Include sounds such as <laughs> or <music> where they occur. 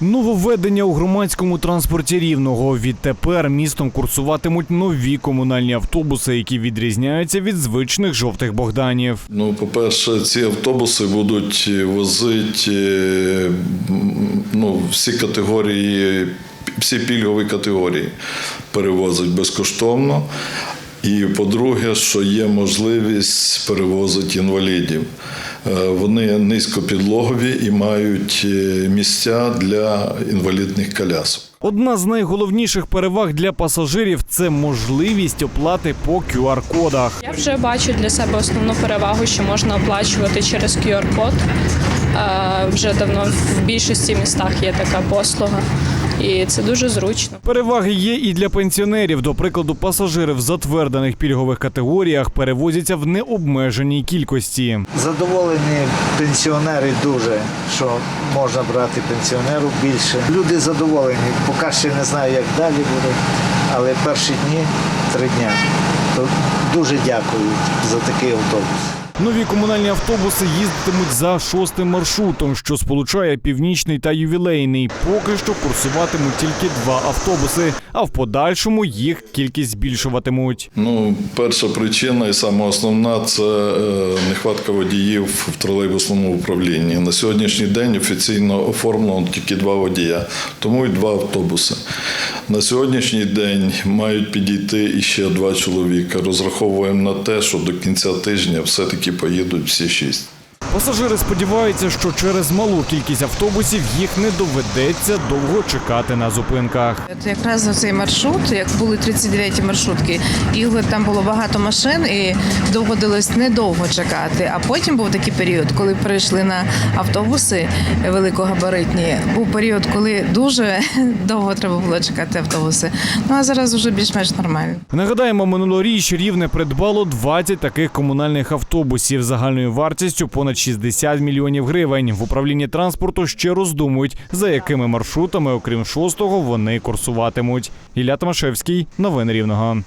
Нововведення у громадському транспорті рівного. Відтепер містом курсуватимуть нові комунальні автобуси, які відрізняються від звичних жовтих Богданів. Ну, по-перше, ці автобуси будуть возити е, ну, всі категорії, всі пільгові категорії перевозить безкоштовно. І по-друге, що є можливість перевозити інвалідів. Е, Вони низькопідлогові і мають е, місця для інвалідних колясок. Одна з найголовніших переваг для пасажирів це можливість оплати по QR-кодах. Я вже бачу для себе основну перевагу, що можна оплачувати через QR-код. Е, Вже давно в більшості містах є така послуга, і це дуже зручно. Переваги є і для пенсіонерів. До прикладу, пасажири в затвердених пільгових категоріях перевозяться в необмеженій кількості. Задоволені пенсіонери дуже, що можна брати пенсіонеру більше. Люди задоволені, поки ще не знаю, як далі буде, але перші дні, три дня. То дуже дякую за такий автобус. Нові комунальні автобуси їздитимуть за шостим маршрутом, що сполучає північний та ювілейний. Поки що курсуватимуть тільки два автобуси, а в подальшому їх кількість збільшуватимуть. Ну, перша причина і саме основна це е, нехватка водіїв в тролейбусному управлінні. На сьогоднішній день офіційно оформлено тільки два водія, тому і два автобуси. На сьогоднішній день мають підійти іще два чоловіка. Розраховуємо на те, що до кінця тижня все-таки поїдуть всі шість. Пасажири сподіваються, що через малу кількість автобусів їх не доведеться довго чекати на зупинках. Якраз за цей маршрут, як були 39 маршрутки, і там було багато машин, і доводилось недовго чекати. А потім був такий період, коли перейшли на автобуси великогабаритні. Був період, коли дуже <laughs> довго треба було чекати автобуси. Ну а зараз вже більш-менш нормально. Нагадаємо, минулоріч рівне придбало 20 таких комунальних автобусів загальною вартістю понад 60 мільйонів гривень. В управлінні транспорту ще роздумують, за якими маршрутами, окрім шостого, вони курсуватимуть. Ілля Томашевський, новини рівного.